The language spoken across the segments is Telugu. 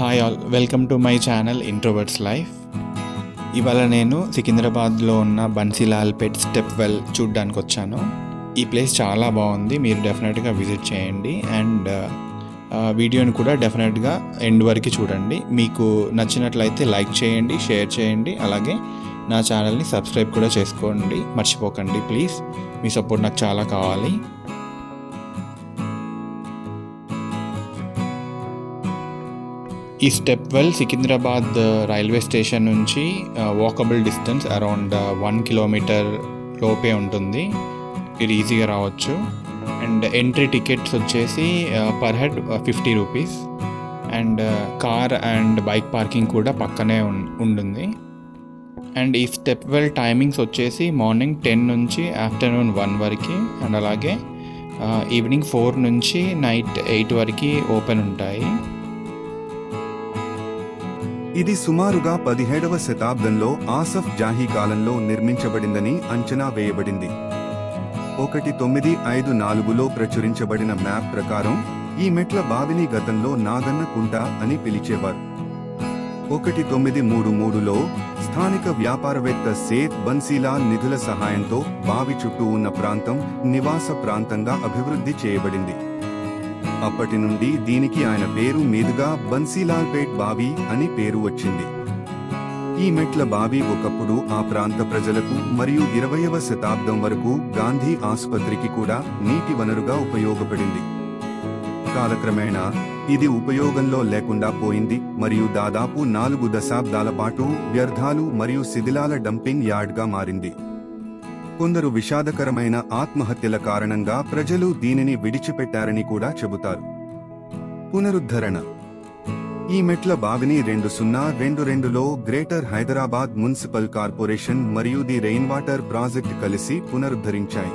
Hi all welcome to my channel introverts life ఇవాళ నేను సికింద్రాబాద్లో ఉన్న బన్సీలాల్ పెట్ స్టెప్ వెల్ చూడ్డానికి వచ్చాను. ఈ ప్లేస్ చాలా బాగుంది మీరు డెఫినెట్గా విజిట్ చేయండి అండ్ uh, వీడియోని కూడా డెఫినెట్గా ఎండ్ వరకు చూడండి. మీకు నచ్చినట్లయితే లైక్ చేయండి షేర్ చేయండి అలాగే నా ఛానల్ని సబ్స్క్రైబ్ కూడా చేసుకోండి. మర్చిపోకండి ప్లీజ్. మీ సపోర్ట్ నాకు చాలా కావాలి. ఈ step well Secunderabad uh, railway station నుంచి walkable distance around one kilometre లోపే ఉంటుంది. మీరు ఈజీగా రావచ్చు. అండ్ ఎంట్రీ టికెట్స్ వచ్చేసి per head fifty rupees and car and bike parking కూడా పక్కనే ఉం- ఉంటుంది. అండ్ ఈ స్టెప్ వెల్ టైమింగ్స్ వచ్చేసి మార్నింగ్ టెన్ నుంచి ఆఫ్టర్నూన్ వన్ వరకు. అండ్ అలాగే uh, ఈవినింగ్ ఫోర్ నుంచి నైట్ ఎయిట్ వరకు ఓపెన్ ఉంటాయి. ఇది సుమారుగా పదిహేడవ శతాబ్దంలో ఆసఫ్ జాహీ కాలంలో నిర్మించబడిందని అంచనా వేయబడింది. ఒకటి తొమ్మిది ఐదు నాలుగులో ప్రచురించబడిన మ్యాప్ ప్రకారం ఈ మెట్ల బావిని గతంలో నాగన్న కుంట అని పిలిచేవారు. ఒకటి తొమ్మిది మూడు మూడులో స్థానిక వ్యాపారవేత్త సేత్ బన్సీలాల్ నిధుల సహాయంతో బావి చుట్టూ ఉన్న ప్రాంతం నివాస ప్రాంతంగా అభివృద్ధి చేయబడింది. అప్పటి నుండి దీనికి ఆయన పేరు మీదుగా బన్సీలాల్ పేట్ బావి అని పేరు వచ్చింది. ఈ మెట్ల బావి ఒకప్పుడు ఆ ప్రాంత ప్రజలకు మరియు ఇరవయవ శతాబ్దం వరకు గాంధీ ఆసుపత్రికి కూడా నీటి వనరుగా ఉపయోగపడింది. కాలక్రమేణా ఇది ఉపయోగంలో లేకుండా పోయింది మరియు దాదాపు నాలుగు దశాబ్దాల పాటు వ్యర్థాలు మరియు శిథిలాల డంపింగ్ యార్డ్గా మారింది. కొందరు విషాదకరమైన ఆత్మహత్యల కారణంగా ప్రజలు దీనిని విడిచిపెట్టారని కూడా చెబుతారు. పునరుద్ధరణ. ఈ మెట్ల బావిని రెండు సున్నా రెండు రెండులో గ్రేటర్ హైదరాబాద్ మున్సిపల్ కార్పొరేషన్ మరియు ది రెయిన్ వాటర్ ప్రాజెక్ట్ కలిసి పునరుద్ధరించాయి.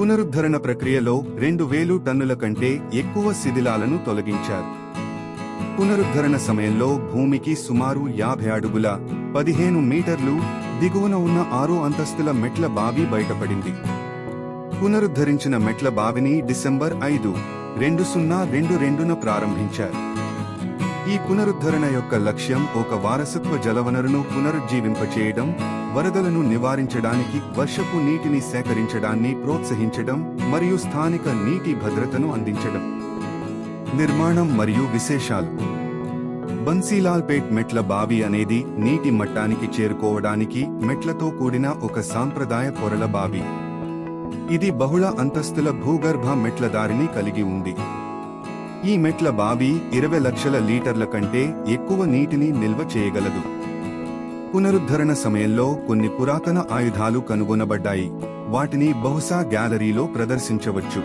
పునరుద్ధరణ ప్రక్రియలో రెండు వేలు టన్నుల కంటే ఎక్కువ శిథిలాలను తొలగించారు. పునరుద్ధరణ సమయంలో భూమికి సుమారు యాభై అడుగుల పదిహేను మీటర్లు దిగువన ఉన్న ఆరు అంతస్తుల మెట్ల బావి బయటపడింది. పునరుద్ధరించిన మెట్ల బావిని డిసెంబర్ ఐదు రెండు సున్నా రెండు రెండున ప్రారంభించారు. ఈ పునరుద్ధరణ యొక్క లక్ష్యం ఒక వారసత్వ జలవనరును పునరుజ్జీవింపచేయడం వరదలను నివారించడానికి వర్షపు నీటిని సేకరించడాన్ని ప్రోత్సహించడం మరియు స్థానిక నీటి భద్రతను అందించడం. నిర్మాణం మరియు విశేషాలు బన్సీలాల్పేట్ మెట్ల బావి అనేది నీటి మట్టానికి చేరుకోవడానికి మెట్లతో కూడిన ఒక సాంప్రదాయ పొరల బావి. ఇది బహుళ అంతస్తుల భూగర్భ మెట్ల దారిని కలిగి ఉంది. ఈ మెట్ల బావి ఇరవై లక్షల లీటర్ల కంటే ఎక్కువ నీటిని నిల్వ చేయగలదు. పునరుద్ధరణ సమయంలో కొన్ని పురాతన ఆయుధాలు కనుగొనబడ్డాయి. వాటిని బహుశా గ్యాలరీలో ప్రదర్శించవచ్చు.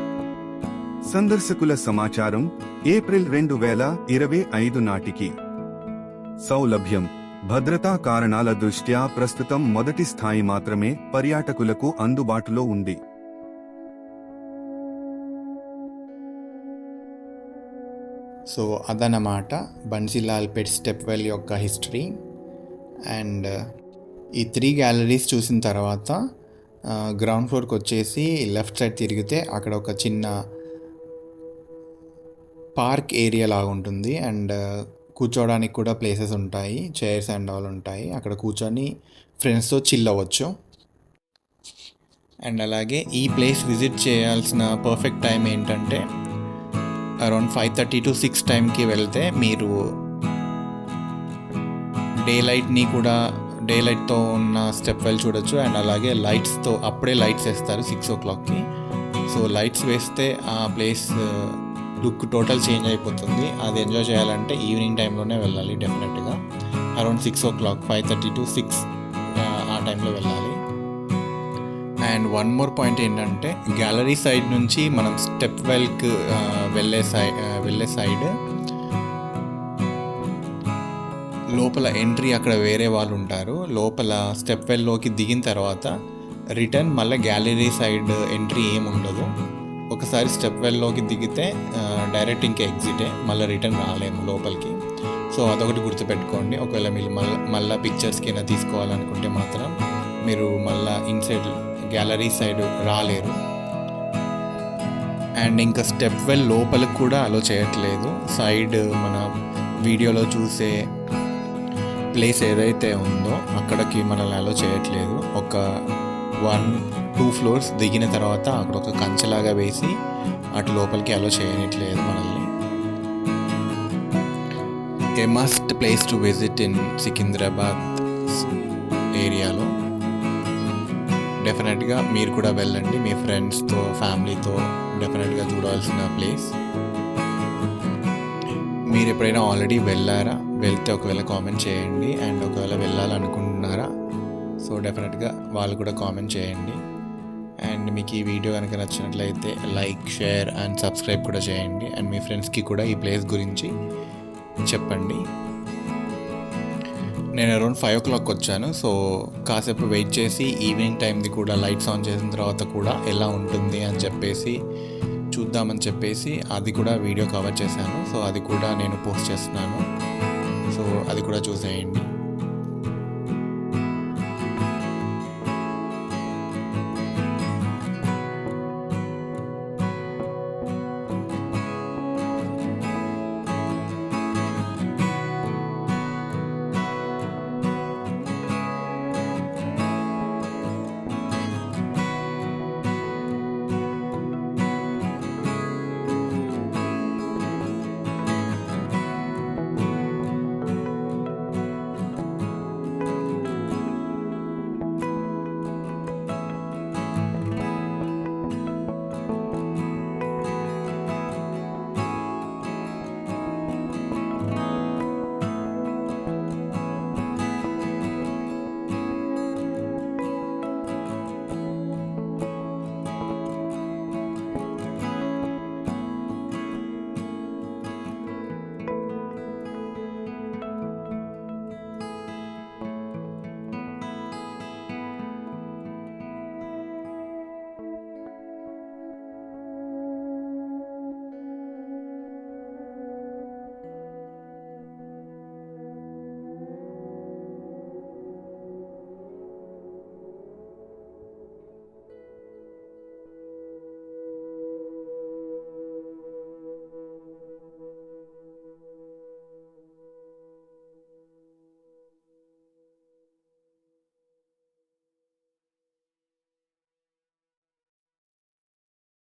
సందర్శకుల సమాచారం ఏప్రిల్ రెండు వేల ఇరవై ఐదు నాటికి. సౌలభ్యం. భద్రతా కారణాల దృష్ట్యా ప్రస్తుతం మొదటి స్థాయి మాత్రమే పర్యాటకులకు అందుబాటులో ఉంది. సో అదనమాట బన్సీలాల్ పెట్ స్టెప్ వెల్ యొక్క హిస్టరీ. అండ్ ఈ త్రీ గ్యాలరీస్ చూసిన తర్వాత గ్రౌండ్ ఫ్లోర్కి వచ్చేసి లెఫ్ట్ సైడ్ తిరిగితే అక్కడ ఒక చిన్న పార్క్ ఏరియా లాగా ఉంటుంది. అండ్ కూర్చోవడానికి కూడా ప్లేసెస్ ఉంటాయి. చైర్స్ అండ్ ఆల్ ఉంటాయి. అక్కడ కూర్చొని ఫ్రెండ్స్తో చిల్ అవ్వచ్చు. అండ్ అలాగే ఈ ప్లేస్ విజిట్ చేయాల్సిన పర్ఫెక్ట్ టైం ఏంటంటే around five thirty to six టైంకి వెళ్తే మీరు డే లైట్ని కూడా డే లైట్తో ఉన్న స్టెప్ వెల్ చూడొచ్చు. అండ్ అలాగే లైట్స్తో అప్పుడే లైట్స్ వేస్తారు సిక్స్ ఓ క్లాక్కి సో లైట్స్ వేస్తే ఆ ప్లేస్ లుక్ టోటల్ చేంజ్ అయిపోతుంది. అది ఎంజాయ్ చేయాలంటే ఈవినింగ్ టైంలోనే వెళ్ళాలి డెఫినెట్గా around six o'clock five thirty to six ఆ టైంలో వెళ్ళాలి. అండ్ వన్ మోర్ పాయింట్ ఏంటంటే గ్యాలరీ సైడ్ నుంచి మనం స్టెప్ వెల్క్ వెళ్ళే సైడ్ వెళ్ళే సైడ్ లోపల ఎంట్రీ అక్కడ వేరే వాళ్ళు ఉంటారు. లోపల స్టెప్ వెల్లోకి దిగిన తర్వాత రిటర్న్ మళ్ళీ గ్యాలరీ సైడ్ ఎంట్రీ ఏమి ఉండదు ఒకసారి స్టెప్ వెల్లోకి దిగితే డైరెక్ట్ ఇంకా ఎగ్జిటే మళ్ళీ రిటర్న్ రాలేము లోపలికి. సో అదొకటి గుర్తుపెట్టుకోండి. ఒకవేళ మీరు మళ్ళీ మళ్ళీ పిక్చర్స్కి అయినా తీసుకోవాలనుకుంటే మాత్రం మీరు మళ్ళీ ఇన్సైడ్ గ్యాలరీ సైడ్ రాలేరు. అండ్ ఇంకా స్టెప్ వెల్ లోపలికి కూడా అలో చేయట్లేదు. సైడ్ మన వీడియోలో చూసే ప్లేస్ ఏదైతే ఉందో అక్కడికి మనల్ని అలో చేయట్లేదు. ఒక వన్ టూ ఫ్లోర్స్ దిగిన తర్వాత అక్కడ ఒక కంచెలాగా వేసి అటు లోపలికి అలో చేయనట్లేదు మనల్ని. A must place to visit in Secunderabad ఏరియాలో డెఫినెట్గా మీరు కూడా వెళ్ళండి మీ ఫ్రెండ్స్తో ఫ్యామిలీతో డెఫినెట్గా చూడాల్సిన ప్లేస్ మీరు ఎప్పుడైనా ఆల్రెడీ వెళ్ళారా? వెళ్తే ఒకవేళ కామెంట్ చేయండి అండ్ ఒకవేళ వెళ్ళాలనుకుంటున్నారా? సో డెఫినెట్గా వాళ్ళు కూడా కామెంట్ చేయండి. అండ్ మీకు ఈ వీడియో కనుక నచ్చినట్లయితే లైక్ షేర్ అండ్ సబ్స్క్రైబ్ కూడా చేయండి. అండ్ మీ ఫ్రెండ్స్కి కూడా ఈ ప్లేస్ గురించి చెప్పండి. నేను అరౌండ్ ఫైవ్ ఓ క్లాక్ వచ్చాను. సో కాసేపు వెయిట్ చేసి ఈవినింగ్ టైంది కూడా లైట్స్ ఆన్ చేసిన తర్వాత కూడా ఎలా ఉంటుంది అని చెప్పేసి చూద్దామని చెప్పేసి అది కూడా వీడియో కవర్ చేశాను. సో అది కూడా నేను పోస్ట్ చేస్తున్నాను. సో అది కూడా చూసేయండి.